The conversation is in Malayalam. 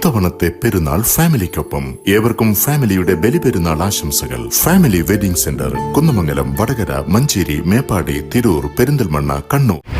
ഇത്തവണത്തെ പെരുന്നാൾ ഫാമിലിക്കൊപ്പം. ഏവർക്കും ഫാമിലിയുടെ ബലിപെരുന്നാൾ ആശംസകൾ. Family wedding centre Kunnamangalam Vadakara Manjeri Meppadi Tirur Perinthalmanna Kannur.